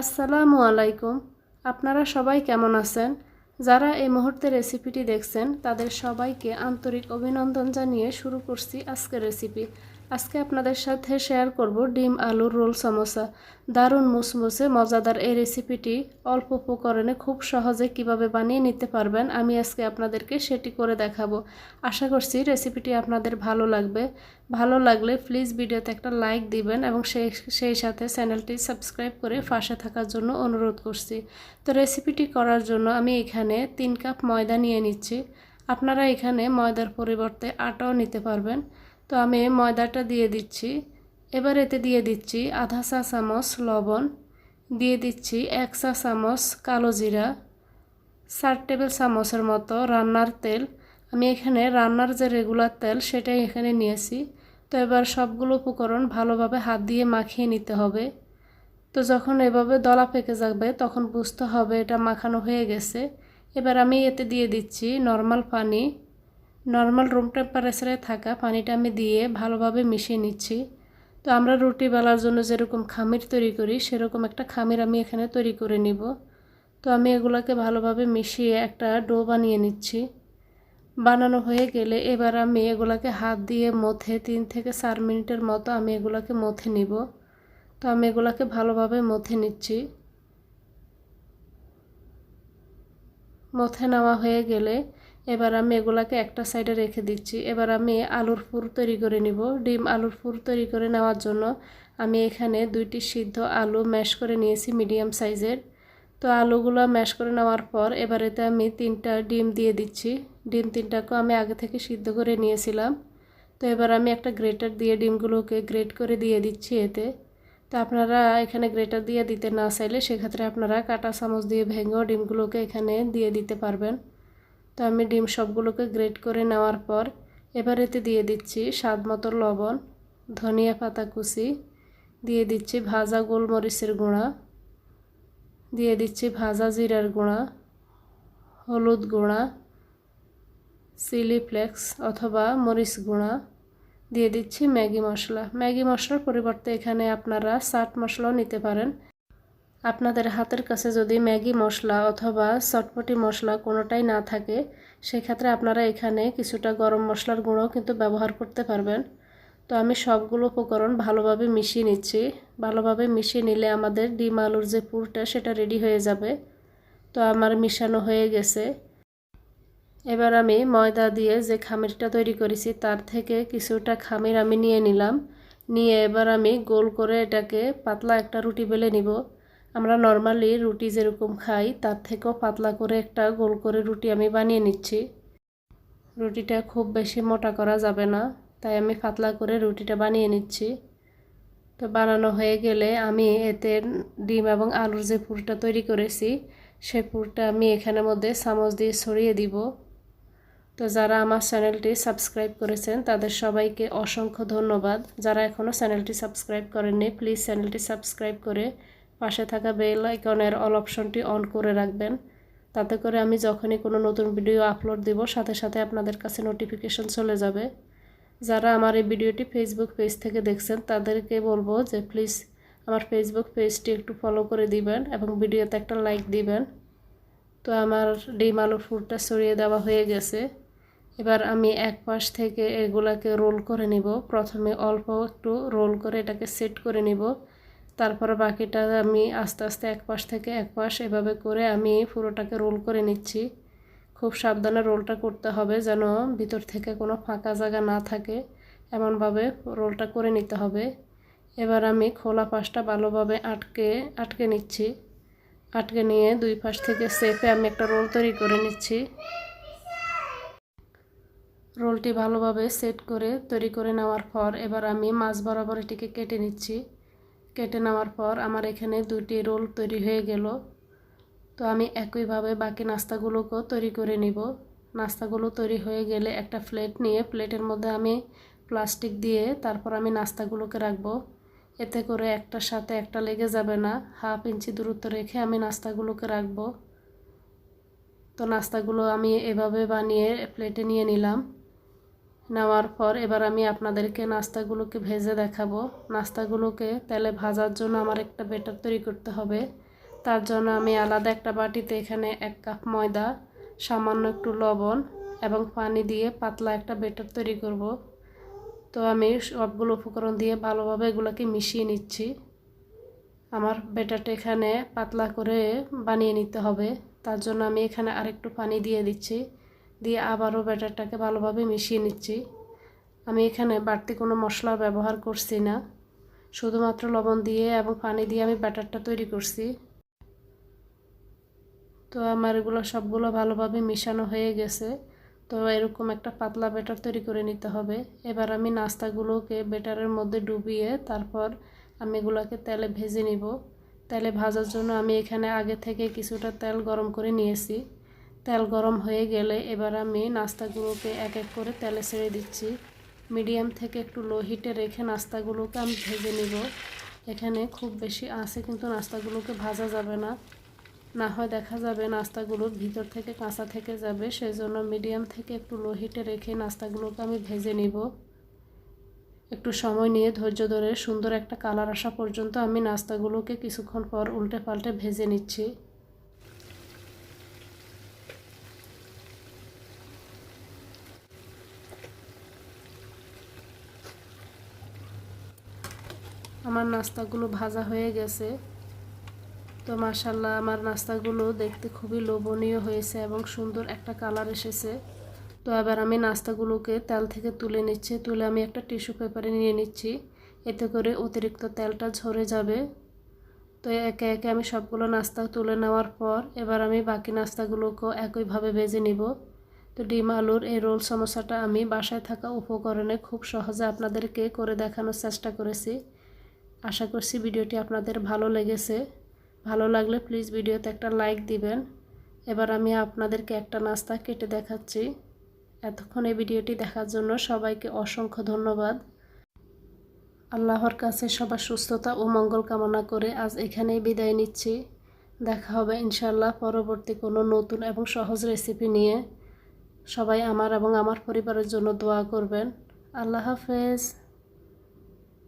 আসসালামু আলাইকুম। আপনারা সবাই কেমন আছেন? যারা এই মুহূর্তে রেসিপিটি দেখছেন, তাদের সবাইকে আন্তরিক অভিনন্দন জানিয়ে শুরু করছি আজকের রেসিপি। আজকে আপনাদের সাথে শেয়ার করব ডিম আলুর রোল সমোসা। দারুণ মুসমুসে, মজাদার এই রেসিপিটি অল্প উপকরণে খুব সহজে কীভাবে বানিয়ে নিতে পারবেন আমি আজকে আপনাদেরকে সেটি করে দেখাবো। আশা করছি রেসিপিটি আপনাদের ভালো লাগবে। ভালো লাগলে প্লিজ ভিডিওতে একটা লাইক দিবেন এবং সেই সেই সাথে চ্যানেলটি সাবস্ক্রাইব করে ফাঁসে থাকার জন্য অনুরোধ করছি। তো রেসিপিটি করার জন্য আমি এখানে তিন কাপ ময়দা নিয়ে নিচ্ছি। আপনারা এখানে ময়দার পরিবর্তে আটাও নিতে পারবেন। তো আমি ময়দাটা দিয়ে দিচ্ছি। এবার এতে দিয়ে দিচ্ছি আধা চা চামচ লবণ, দিয়ে দিচ্ছি এক চা চামচ কালো জিরা, চার টেবিল চামচের মতো রান্নার তেল। আমি এখানে রান্নার যে রেগুলার তেল সেটাই এখানে নিয়েছি। তো এবার সবগুলো উপকরণ ভালোভাবে হাত দিয়ে মাখিয়ে নিতে হবে। তো যখন এভাবে দলা পেকে যাবে তখন বুঝতে হবে এটা মাখানো হয়ে গেছে। এবার আমি এতে দিয়ে দিচ্ছি নর্মাল পানি নর্মাল রুম টেম্পারেচারে থাকা পানিটা আমি দিয়ে ভালোভাবে মিশিয়ে নিচ্ছি। তো আমরা রুটি বেলার জন্য যেরকম খামির তৈরি করি, সেরকম একটা খামির আমি এখানে তৈরি করে নিব। তো আমি এগুলোকে ভালোভাবে মিশিয়ে একটা ডো বানিয়ে নিচ্ছি। বানানো হয়ে গেলে এবার আমি এগুলাকে হাত দিয়ে মথে তিন থেকে চার মিনিটের মতো আমি এগুলাকে মথে নিব। তো আমি এগুলাকে ভালোভাবে মথে নিচ্ছি। মথে নেওয়া হয়ে গেলে এবার আমি এগুলাকে একটা সাইডে রেখে দিচ্ছি। এবার আমি আলুর পুর তৈরি করে নিব। ডিম আলুর পুর তৈরি করে নেওয়ার জন্য আমি এখানে দুইটি সিদ্ধ আলু ম্যাশ করে নিয়েছি মিডিয়াম সাইজের তো আলুগুলো ম্যাশ করে নেওয়ার পর এবার এতে আমি তিনটা ডিম দিয়ে দিচ্ছি। ডিম তিনটাকেও আমি আগে থেকে সিদ্ধ করে নিয়েছিলাম। তো এবার আমি একটা গ্রেটার দিয়ে ডিমগুলোকে গ্রেট করে দিয়ে দিচ্ছি এতে। তো আপনারা এখানে গ্রেটার দিয়ে দিতে না চাইলে সেক্ষেত্রে আপনারা কাটা চামচ দিয়ে ভেঙেও ডিমগুলোকে এখানে দিয়ে দিতে পারবেন। তো আমি ডিম সবগুলোকে গ্রেট করে নেওয়ার পর এবার এতে দিয়ে দিচ্ছি স্বাদ মতো লবণ, ধনিয়া পাতা কুচি, দিয়ে দিচ্ছি ভাজা গোলমরিচের গুঁড়া, দিয়ে দিচ্ছি ভাজা জিরার গুঁড়া, হলুদ গুঁড়া, চিলি ফ্লেক্স অথবা মরিচ গুঁড়া, দিয়ে দিচ্ছি ম্যাগি মশলা। ম্যাগি মশলার পরিবর্তে এখানে আপনারা চাট মশলাও নিতে পারেন। আপনাদের হাতের কাছে যদি ম্যাগি মশলা অথবা চটপটি মশলা কোনোটাই না থাকে, সেক্ষেত্রে আপনারা এখানে কিছুটা গরম মশলার গুঁড়ো কিন্তু ব্যবহার করতে পারবেন। তো আমি সবগুলো উপকরণ ভালোভাবে মিশিয়ে নিচ্ছি। ভালোভাবে মিশিয়ে নিলে আমাদের ডিম আলুর যে পুরটা, সেটা রেডি হয়ে যাবে। তো আমার মিশানো হয়ে গেছে। এবার আমি ময়দা দিয়ে যে খামিরটা তৈরি করেছি, তার থেকে কিছুটা খামির আমি নিয়ে নিলাম। নিয়ে এবার আমি গোল করে এটাকে পাতলা একটা রুটি বেলে নিব। আমরা নর্মালি রুটি যেরকম খাই, তার থেকেও পাতলা করে একটা গোল করে রুটি আমি বানিয়ে নিচ্ছি। রুটিটা খুব বেশি মোটা করা যাবে না, তাই আমি পাতলা করে রুটিটা বানিয়ে নিচ্ছি। তো বানানো হয়ে গেলে আমি এতে ডিম এবং আলুর যে পুরটা তৈরি করেছি, সে পুরটা আমি এখানের মধ্যে চামচ দিয়ে ছড়িয়ে দিব। তো যারা আমার চ্যানেলটি সাবস্ক্রাইব করেছেন, তাদের সবাইকে অসংখ্য ধন্যবাদ। যারা এখনও চ্যানেলটি সাবস্ক্রাইব করেননি প্লিজ চ্যানেলটি সাবস্ক্রাইব করে পাশে থাকা বেল আইকনের অল অপশনটি অন করে রাখবেন। তাতে করে আমি যখনই কোনো নতুন ভিডিও আপলোড দিব, সাথে সাথে আপনাদের কাছে নোটিফিকেশন চলে যাবে। যারা আমার এই ভিডিওটি ফেসবুক পেজ থেকে দেখছেন, তাদেরকে বলব যে প্লিজ আমার ফেসবুক পেজটি একটু ফলো করে দিবেন এবং ভিডিওতে একটা লাইক দিবেন। তো আমার ডিম আলুর ফুডটা সরিয়ে দেওয়া হয়ে গেছে। এবার আমি এক পাশ থেকে এগুলাকে রোল করে নিব। প্রথমে অল্প একটু রোল করে এটাকে সেট করে নিব। তারপরে বাকিটা আমি আস্তে আস্তে এক পাশ থেকে এক পাশ এভাবে করে আমি পুরোটাকে রোল করে নিচ্ছি। খুব সাবধানে রোলটা করতে হবে যেন ভিতর থেকে কোনো ফাঁকা জায়গা না থাকে। এমনভাবে রোলটা করে নিতে হবে। এবার আমি খোলা পাশটা ভালোভাবে আটকে আটকে নিচ্ছি। আটকে নিয়ে দুই পাশ থেকে সেপে আমি একটা রোল তৈরি করে নিচ্ছি। রোলটি ভালোভাবে সেট করে তৈরি করে নেওয়ার পর এবার আমি মাছ বরাবর এটিকে কেটে নিচ্ছি। কেটে নেওয়ার পর আমার এখানে দুটি রোল তৈরি হয়ে গেল। তো আমি একইভাবে বাকি নাস্তাগুলোকেও তৈরি করে নিব। নাস্তাগুলো তৈরি হয়ে গেলে একটা প্লেট নিয়ে প্লেটের মধ্যে আমি প্লাস্টিক দিয়ে তারপর আমি নাস্তাগুলোকে রাখব। এতে করে একটার সাথে একটা লেগে যাবে না। হাফ ইঞ্চি দূরত্ব রেখে আমি নাস্তাগুলোকে রাখব। তো নাস্তাগুলো আমি এভাবে বানিয়ে প্লেটে নিয়ে নিলাম। নেওয়ার পর এবার আমি আপনাদেরকে নাস্তাগুলোকে ভেজে দেখাবো। নাস্তাগুলোকে তেলে ভাজার জন্য আমার একটা বেটার তৈরি করতে হবে। তার জন্য আমি আলাদা একটা বাটিতে এখানে এক কাপ ময়দা, সামান্য একটু লবণ এবং পানি দিয়ে পাতলা একটা বেটার তৈরি করব। তো আমি সবগুলো উপকরণ দিয়ে ভালোভাবে এগুলোকে মিশিয়ে নিচ্ছি। আমার বেটারটা এখানে পাতলা করে বানিয়ে নিতে হবে। তার জন্য আমি এখানে আরেকটু পানি দিয়ে দিচ্ছি। দিয়ে আবারও ব্যাটারটাকে ভালোভাবে মিশিয়ে নিচ্ছি। আমি এখানে বাড়তি কোনো মশলা ব্যবহার করছি না। শুধুমাত্র লবণ দিয়ে এবং পানি দিয়ে আমি ব্যাটারটা তৈরি করছি। তো আমার এগুলো সবগুলো ভালোভাবে মিশানো হয়ে গেছে। তো এরকম একটা পাতলা ব্যাটার তৈরি করে নিতে হবে। এবার আমি নাস্তাগুলোকে ব্যাটারের মধ্যে ডুবিয়ে তারপর আমি এগুলোকে তেলে ভেজে নিব। তেলে ভাজার জন্য আমি এখানে আগে থেকে কিছুটা তেল গরম করে নিয়েছি। তেল গরম হয়ে গেলে এবার আমি নাস্তাগুলোকে এক এক করে তেলে ছেড়ে দিচ্ছি। মিডিয়াম থেকে একটু লো হিটে রেখে নাস্তাগুলোকে আমি ভেজে নিব। এখানে খুব বেশি আছে কিন্তু নাস্তাগুলোকে ভাজা যাবে না। না হয় দেখা যাবে নাস্তাগুলো ভিতর থেকে কাঁচা থেকে যাবে সেই জন্য মিডিয়াম থেকে একটু লো হিটে রেখে নাস্তাগুলোকে আমি ভেজে নিব। একটু সময় নিয়ে ধৈর্য ধরে সুন্দর একটা কালার আসা পর্যন্ত আমি নাস্তাগুলোকে কিছুক্ষণ পর উল্টে পাল্টে ভেজে নিচ্ছি। আমার নাস্তাগুলো ভাজা হয়ে গেছে। তো মাসাল্লাহ আমার নাস্তাগুলো দেখতে খুবই লোভনীয় হয়েছে এবং সুন্দর একটা কালার এসেছে। তো এবার আমি নাস্তাগুলোকে তেল থেকে তুলে নিচ্ছি। তুলে আমি একটা টিস্যু পেপারে নিয়ে নিচ্ছি। এতে করে অতিরিক্ত তেলটা ঝরে যাবে। তো একে একে আমি সবগুলো নাস্তা তুলে নেওয়ার পর এবার আমি বাকি নাস্তাগুলোকেও একইভাবে ভেজে নিব। তো ডিম, আলুর এই রোল সমস্যাটা আমি বাসায় থাকা উপকরণে খুব সহজে আপনাদেরকে করে দেখানোর চেষ্টা করেছি। আশা করছি ভিডিওটি আপনাদের ভালো লেগেছে। ভালো লাগলে প্লিজ ভিডিওতে একটা লাইক দিবেন। এবার আমি আপনাদেরকে একটা নাস্তা কেটে দেখাচ্ছি। এতক্ষণ এই ভিডিওটি দেখার জন্য সবাইকে অসংখ্য ধন্যবাদ। আল্লাহর কাছে সবার সুস্থতা ও মঙ্গল কামনা করে আজ এখানেই বিদায় নিচ্ছি। দেখা হবে ইনশাল্লাহ পরবর্তী কোনো নতুন এবং সহজ রেসিপি নিয়ে। সবাই আমার এবং আমার পরিবারের জন্য দোয়া করবেন। আল্লাহ হাফেজ।